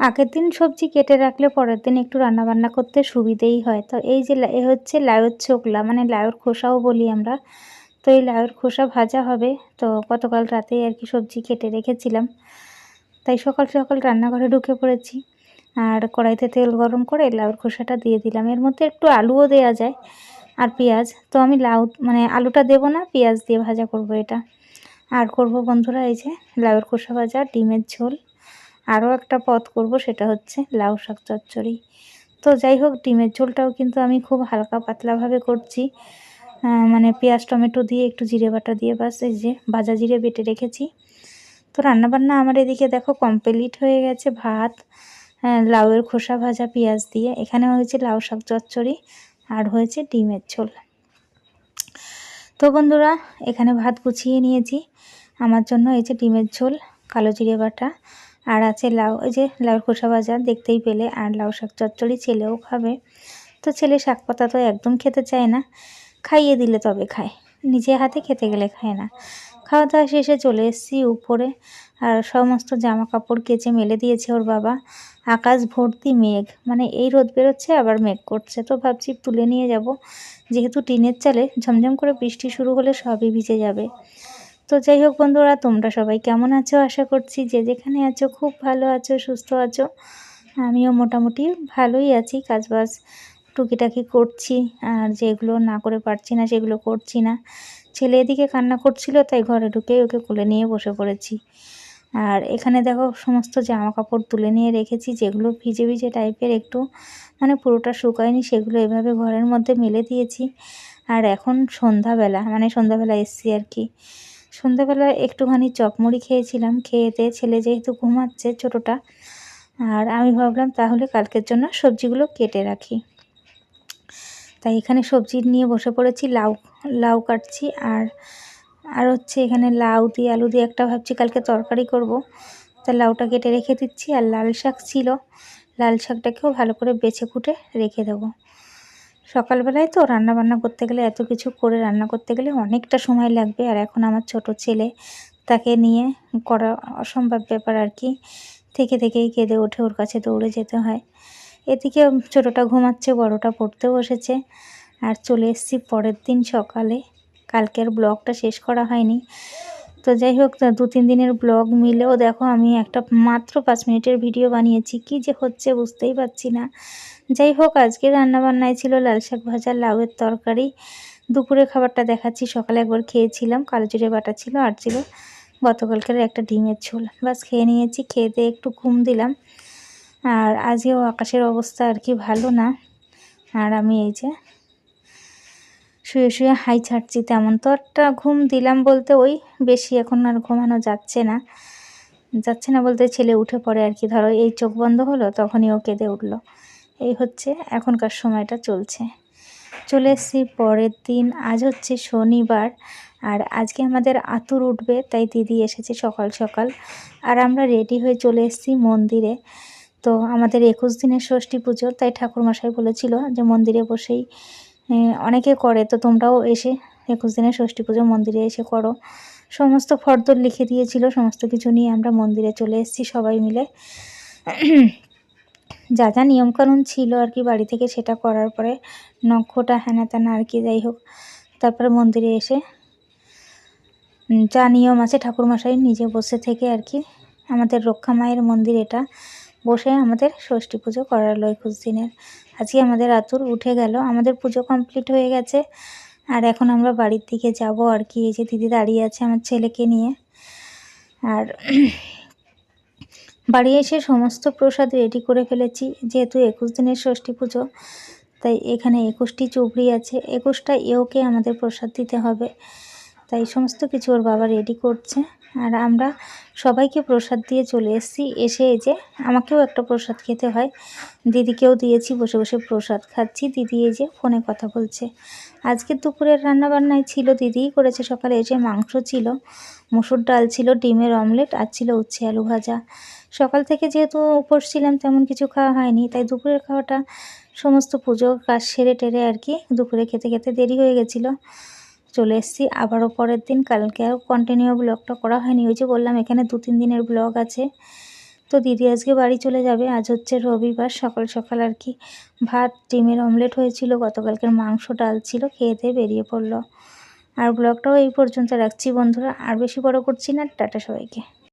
আগের দিন সবজি কেটে রাখলে পরের দিন একটু রান্নাবান্না করতে সুবিধেই হয়। তো এই যে এ হচ্ছে লাউয়ের ছোকলা মানে লাউয়ের খোসাও বলি আমরা। তো এই লাউয়ের খোসা ভাজা হবে। তো গতকাল রাতে আর কি সবজি কেটে রেখেছিলাম। তাই সকাল সকাল রান্নাঘরে ঢুকে পড়েছি। আর কড়াইতে তেল গরম করে লাউর খোসাটা দিয়ে দিলাম। এর মধ্যে একটু আলুও দেওয়া যায় আর পেঁয়াজ। তো আমি লাউ মানে আলুটা দেবো না, পেঁয়াজ দিয়ে ভাজা করব এটা। আর করব বন্ধুরা এই যে লাউয়ের খোসা ভাজা, ডিমের ঝোল। আরও একটা পদ করব, সেটা হচ্ছে লাউ শাক চচ্চড়ি। তো যাই হোক, ডিমের ঝোলটাও কিন্তু আমি খুব হালকা পাতলাভাবে করছি। মানে পেঁয়াজ, টমেটো দিয়ে একটু জিরে বাটা দিয়ে বাস এই যে ভাজা জিরে বেটে রেখেছি। তো রান্নাবান্না আমার এদিকে দেখো কমপ্লিট হয়ে গেছে, ভাত লাউয়ের খোসা ভাজা, পেঁয়াজ দিয়ে। এখানে হয়েছে লাউ শাক চচ্চড়ি আর হয়েছে ডিমের ঝোল। তো বন্ধুরা, এখানে ভাত গুছিয়ে নিয়েছি। আমার জন্য এই যে ডিমের ঝোল, কালো জিরে বাটা আর আছে লাউ ওই যে লাউর খোসা ভাজা দেখতেই পেলে, আর লাউ শাক চচ্চড়ি ছেলেও খাবে। তো ছেলে শাক পাতা তো একদম খেতে চায় না, খাইয়ে দিলে তবে খায়, নিজে হাতে খেতে গেলে খায় না। খাওয়া দাওয়া শেষে চলে এসেছি উপরে, আর সমস্ত জামা কাপড় কেচে মেলে দিয়েছে ওর বাবা। আকাশ ভর্তি মেঘ মানে এই রোদ বেরোচ্ছে, আবার মেঘ করছে। তো ভাবছি তুলে নিয়ে যাব, যেহেতু টিনের চালে ঝমঝম করে বৃষ্টি শুরু হলে সবই ভিজে যাবে। তো যাই হোক বন্ধুরা, তোমরা সবাই কেমন আছো? আশা করছি যে যেখানে আছো খুব ভালো আছো, সুস্থ আছো। আমিও মোটামুটি ভালোই আছি, কাজবাজ টুকিটাকি করছি, আর যেগুলো না করে পারছি না, সেগুলো করছি না। ছেলে এদিকে কান্না করছিল, তাই ঘরে ঢুকে ওকে কোলে নিয়ে বসে পড়েছি। আর এখানে দেখো, সমস্ত জামা কাপড় তুলে নিয়ে রেখেছি, যেগুলো ভিজে ভিজে টাইপের একটু মানে পুরোটা শুকায়নি, সেগুলো এভাবে ঘরের মধ্যে মেলে দিয়েছি। আর এখন সন্ধ্যাবেলা মানে সন্ধ্যাবেলা এসছি আর কি। সন্ধ্যাবেলা একটুখানি চকমড়ি খেয়েছিলাম খেয়েতে ছেলে যেহেতু ঘুমাচ্ছে ছোটোটা, আর আমি ভাবলাম তাহলে কালকের জন্য সবজিগুলো কেটে রাখি। তাই এখানে সবজি নিয়ে বসে পড়েছি, লাউ লাউ কাটছি, আর আর হচ্ছে এখানে লাউ দিয়ে, আলু দিয়ে একটা ভাবছি কালকে তরকারি করব। তা লাউটা কেটে রেখে দিচ্ছি, আর লাল শাক ছিল, লাল শাকটাকেও ভালো করে বেছে কুটে রেখে দেবো। সকালবেলায় তো রান্না বান্না করতে গেলে, এত কিছু করে রান্না করতে গেলে অনেকটা সময় লাগবে। আর এখন আমার ছোট ছেলে, তাকে নিয়ে করা অসম্ভব ব্যাপার আর কি। থেকে থেকেই কেঁদে ওঠে, ওর কাছে দৌড়ে যেতে হয়। এদিকে ছোটোটা ঘুমাচ্ছে, বড়টা পড়তে বসেছে। আর চলে এসেছি পরের দিন সকালে। কালকের ব্লগটা শেষ করা হয়নি। তো যাই হোক দু তিন দিনের ব্লগ মিলেও দেখো আমি একটা মাত্র পাঁচ মিনিটের ভিডিও বানিয়েছি। কি যে হচ্ছে বুঝতেই পারছি না। যাই হোক, আজকে রান্নাবান্নায় ছিল লাল শাক ভাজা, লাউয়ের তরকারি। দুপুরে খাবারটা দেখাচ্ছি, সকালে একবার খেয়েছিলাম। কালো জিরে বাটা ছিল, আর ছিল গতকালকের একটা ডিমের ঝোল। বাস খেয়ে নিয়েছি, খেয়ে একটু ঘুম দিলাম। আর আজকেও আকাশের অবস্থা আর কি ভালো না। আর আমি এই যে শুয়ে শুয়ে হাই ছাড়ছি তেমন। তো একটা ঘুম দিলাম বলতে ওই বেশি এখন আর ঘুমানো যাচ্ছে না। যাচ্ছে না বলতে ছেলে উঠে পড়ে আর কি। ধরো এই চোখ বন্ধ হলো তখনই ও কেঁদে উঠল। এই হচ্ছে এখনকার সময়টা চলছে। চলে এসেছি পরের দিন। আজ হচ্ছে শনিবার আর আজকে আমাদের আতুর উঠবে, তাই দিদি এসেছে সকাল সকাল। আর আমরা রেডি হয়ে চলে এসেছি মন্দিরে। তো আমাদের একুশ দিনের ষষ্ঠী পুজো, তাই ঠাকুরমশাই বলেছিল যে মন্দিরে বসেই অনেকে করে। তো তোমরাও এসে একুশ দিনে ষষ্ঠী পুজো মন্দিরে এসে করো। সমস্ত ফর্দর লিখে দিয়েছিল, সমস্ত কিছু নিয়ে আমরা মন্দিরে চলে এসেছি সবাই মিলে। যা যা নিয়মকানুন ছিল আর কি বাড়ি থেকে সেটা করার পরে নক্ষটা হ্যানা ত্যানা আর কি যাই হোক, তারপরে মন্দিরে এসে যা নিয়ম আছে ঠাকুরমশাই নিজে বসে থেকে আর কি আমাদের রক্ষা মায়ের মন্দির এটা বসে আমাদের ষষ্ঠী পুজো করালো একুশ দিনের। আজকে আমাদের আতুর উঠে গেল। আমাদের পুজো কমপ্লিট হয়ে গেছে। আর এখন আমরা বাড়ির দিকে যাব আর কি। এই যে দিদি দাঁড়িয়ে আছে আমার ছেলেকে নিয়ে। আর বাড়ি এসে সমস্ত প্রসাদ রেডি করে ফেলেছি। যেহেতু একুশ দিনের ষষ্ঠী পুজো, তাই এখানে একুশটি চুবড়ি আছে। একুশটা এওকে আমাদের প্রসাদ দিতে হবে। তাই সমস্ত কিছু ওর বাবা রেডি করছে। আর আমরা সবাইকে প্রসাদ দিয়ে চলে এসেছি। এসে যে আমাকেও একটা প্রসাদ খেতে হয়। দিদিকেও দিয়েছি, বসে বসে প্রসাদ খাচ্ছি। দিদি এই যে ফোনে কথা বলছে। আজকে দুপুরের রান্নাবান্নায় ছিল, দিদিই করেছে সকালে এসে মাংস ছিল। মুসুর ডাল ছিল, ডিমের অমলেট, আর ছিল উচ্ছে আলু ভাজা। সকাল থেকে যেহেতু উপোস ছিলাম, তেমন কিছু খাওয়া হয়নি। তাই দুপুরের খাওয়াটা সমস্ত পুজো কাজ সেরে টেরে আর কি দুপুরে খেতে খেতে দেরি হয়ে গেছিল। চলে এসেছি। আবারও পরের দিন কালকে আর কন্টিনিউ ব্লগটা করা হয়নি। ওই যে বললাম, এখানে দু তিন দিনের ব্লগ আছে। তো দিদি আজকে বাড়ি চলে যাবে। আজ হচ্ছে রবিবার, সকাল সকাল আর কি। ভাত, ডিমের অমলেট হয়েছিল, গতকালকের মাংস, ডাল ছিল, খেয়ে দিয়ে বেরিয়ে পড়ল। আর ব্লগটাও এই পর্যন্ত রাখছি বন্ধুরা। আর বেশি বড় করছি না। টাটা সবাইকে।